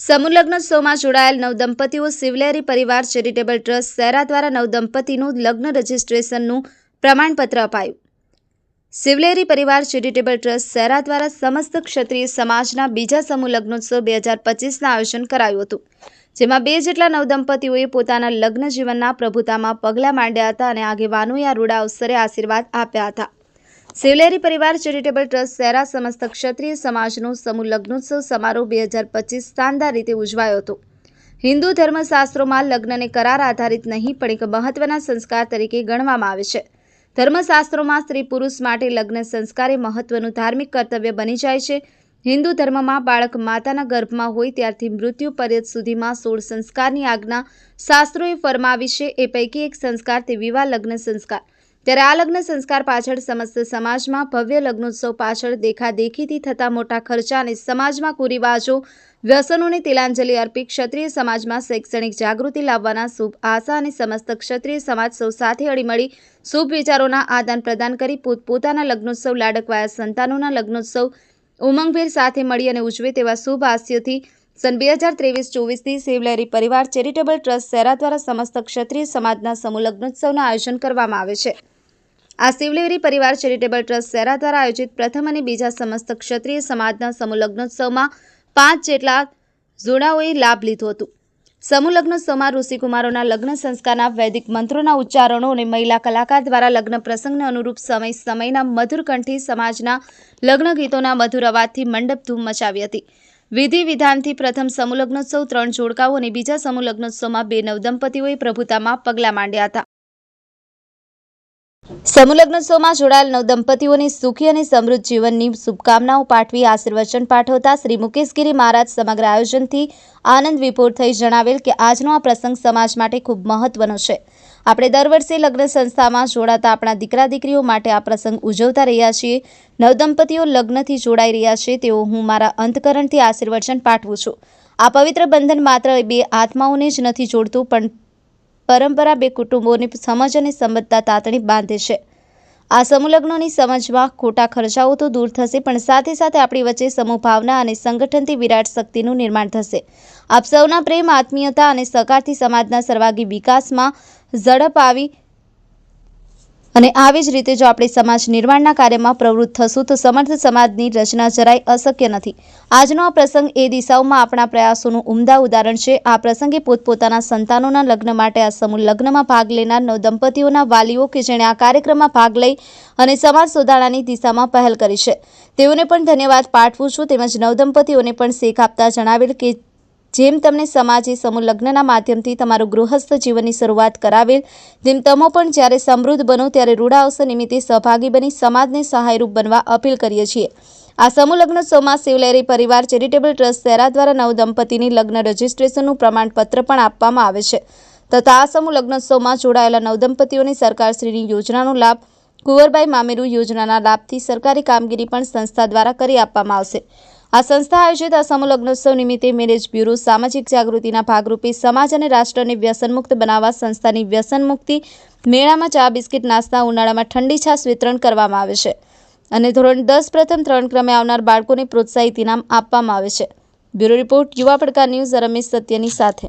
સમૂહલગ્નોત્સવમાં જોડાયેલ નવદંપતીઓ સિવલેરી પરિવાર charitable trust Sera દ્વારા નવદંપતીનું લગ્ન રજિસ્ટ્રેશનનું પ્રમાણપત્ર અપાયું. સિવલેરી પરિવાર ચેરિટેબલ ટ્રસ્ટ સેરા દ્વારા સમસ્ત ક્ષત્રિય સમાજના બીજા સમૂહ લગ્નોત્સવ બે હજાર પચીસના આયોજન કરાયું હતું, જેમાં બે જેટલા નવદંપતીઓએ પોતાના લગ્ન જીવનના પ્રભુતામાં પગલાં માંડ્યા હતા અને આગેવાનોએ આ રૂડા અવસરે આશીર્વાદ આપ્યા હતા. સિવલેરી પરિવાર ચેરિટેબલ ટ્રસ્ટ સેરા સમસ્ત ક્ષત્રિય સમાજનો સમૂહ લગ્નોત્સવ સમારોહ બે હજાર પચીસ શાનદાર રીતે ઉજવાયો હતો. હિન્દુ ધર્મશાસ્ત્રોમાં લગ્નને કરાર આધારિત નહીં, પણ એક મહત્વના સંસ્કાર તરીકે ગણવામાં આવે છે. ધર્મશાસ્ત્રોમાં સ્ત્રી પુરુષ માટે લગ્ન સંસ્કાર એ મહત્વનું ધાર્મિક કર્તવ્ય બની જાય છે. હિન્દુ ધર્મમાં બાળક માતાના ગર્ભમાં હોય ત્યારથી મૃત્યુ પર્યત સુધીમાં સોળ સંસ્કારની આજ્ઞા શાસ્ત્રોએ ફરમાવી છે. એ પૈકી એક સંસ્કાર તે વિવાહ લગ્ન સંસ્કાર. ત્યારે આ લગ્ન સંસ્કાર પાછળ સમસ્ત સમાજમાં ભવ્ય લગ્નોત્સવ પાછળ દેખાદેખીથી થતા મોટા ખર્ચા અને સમાજમાં કુરિવાજો, વ્યસનોને તિલાંજલિ અર્પી ક્ષત્રિય સમાજમાં શૈક્ષણિક જાગૃતિ લાવવાના શુભ આશા અને સમસ્ત ક્ષત્રિય સમાજ સૌ સાથે અડીમળી શુભ વિચારોના આદાન પ્રદાન કરી પોતપોતાના લગ્નોત્સવ લાડકવાયા સંતાનોના લગ્નોત્સવ ઉમંગભેર સાથે મળી અને ઉજવે તેવા શુભ આશયથી સન બે હજાર ત્રેવીસ ચોવીસથી સેવલેરી પરિવાર ચેરિટેબલ ટ્રસ્ટ સેરા દ્વારા સમસ્ત ક્ષત્રિય સમાજના સમૂહ લગ્નોત્સવનું આયોજન કરવામાં આવે છે. આ શિવલેરી પરિવાર ચેરિટેબલ ટ્રસ્ટ સેરા દ્વારા આયોજિત પ્રથમ અને બીજા સમસ્ત ક્ષત્રિય સમાજના સમૂહ લગ્નોત્સવમાં પાંચ જેટલા જોડાઓએ લાભ લીધો હતો. સમૂહ લગ્નોત્સવમાં ઋષિકુમારોના લગ્ન સંસ્કારના વૈદિક મંત્રોના ઉચ્ચારણો અને મહિલા કલાકાર દ્વારા લગ્ન પ્રસંગને અનુરૂપ સમય સમયના મધુર કંઠી સમાજના લગ્ન ગીતોના મધુર અવાજથી મંડપ ધૂમ મચાવી હતી. વિધિ વિધાનથી પ્રથમ સમૂહ લગ્નોત્સવ ત્રણ જોડકાઓ અને બીજા સમૂહ લગ્નોત્સવમાં બે નવદંપતિઓએ પ્રભુતામાં પગલાં માંડ્યા હતા. સમૂહ લગ્નોત્સવમાં જોડાયેલ નવદંપતિઓને સુખી અને સમૃદ્ધ જીવનની શુભકામનાઓ પાઠવી આશીર્વચન પાઠવતા શ્રી મુકેશગીરી મહારાજ સમગ્ર આયોજનથી આનંદ વિપુર થઈ જણાવેલ કે આજનો આ પ્રસંગ સમાજ માટે ખૂબ મહત્વનો છે. આપણે દર વર્ષે લગ્ન સંસ્થામાં જોડાતા આપણા દીકરા દીકરીઓ માટે આ પ્રસંગ ઉજવતા રહ્યા છીએ. નવદંપતીઓ લગ્નથી જોડાઈ રહ્યા છે તેઓ હું મારા અંતકરણથી આશીર્વચન પાઠવું છું. આ પવિત્ર બંધન માત્ર બે આત્માઓને જ નથી જોડતું, પણ પરંપરા બે કુટુંબોની સમજ અને સંબદ્ધતા તાતણી બાંધે છે. આ સમૂહલગ્નોની સમજમાં ખોટા ખર્ચાઓ તો દૂર થશે, પણ સાથે સાથે આપણી વચ્ચે સમૂહ ભાવના અને સંગઠનથી વિરાટ શક્તિનું નિર્માણ થશે. આપ સૌના પ્રેમ, આત્મીયતા અને સહકારથી સમાજના સર્વાગી વિકાસમાં ઝડપ આવી અને આવી જ રીતે જો આપણે સમાજ નિર્માણના કાર્યમાં પ્રવૃત્ત થશું તો સમર્થ સમાજની રચના જરાય અશક્ય નથી. આજનો આ પ્રસંગ એ દિશાઓમાં આપણા પ્રયાસોનું ઉમદા ઉદાહરણ છે. આ પ્રસંગે પોતપોતાના સંતાનોના લગ્ન માટે આ સમૂહ લગ્નમાં ભાગ લેનાર નવદંપતિઓના વાલીઓ કે જેણે આ કાર્યક્રમમાં ભાગ લઈ અને સમાજ સુધારણાની દિશામાં પહેલ કરી છે. તેઓને પણ ધન્યવાદ પાઠવું છું. તેમજ નવદંપતીઓને પણ શેખ આપતા જણાવેલ કે જેમ તમને સમાજે સમૂહ લગ્નના માધ્યમથી તમારું ગૃહસ્થ જીવનની શરૂઆત કરાવેલ તેમ તમો પણ જ્યારે સમૃદ્ધ બનો ત્યારે રૂડા અવસર નિમિત્તે સહભાગી બની સમાજને સહાયરૂપ બનવા અપીલ કરીએ છીએ. આ સમૂહ લગ્નોત્સવમાં શિવલેરી પરિવાર ચેરિટેબલ ટ્રસ્ટ સેરા દ્વારા નવ દંપતીની લગ્ન રજિસ્ટ્રેશનનું પ્રમાણપત્ર પણ આપવામાં આવે છે. તથા આ સમૂહ લગ્નોત્સવમાં જોડાયેલા નવદંપતીઓની સરકારશ્રીની યોજનાનો લાભ, કુંવરબાઈ મામેરુ યોજનાના લાભથી સરકારી કામગીરી પણ સંસ્થા દ્વારા કરી આપવામાં આવશે. આ સંસ્થા આયોજિત આ સમૂહ લગ્નોત્સવ નિમિત્તે મેરેજ બ્યુરો સામાજિક જાગૃતિના ભાગરૂપે સમાજ અને રાષ્ટ્રને વ્યસનમુક્ત બનાવવા સંસ્થાની વ્યસનમુક્તિ મેળામાં ચા, બિસ્કિટ, નાસ્તા, ઉનાળામાં ઠંડી છાશ વિતરણ કરવામાં આવે છે. અને ધોરણ દસ પ્રથમ ત્રણ ક્રમે આવનાર બાળકોને પ્રોત્સાહિત ઇનામ આપવામાં આવે છે. બ્યુરો રિપોર્ટ યુવા પડકાર ન્યૂઝ રમેશ સત્યની સાથે.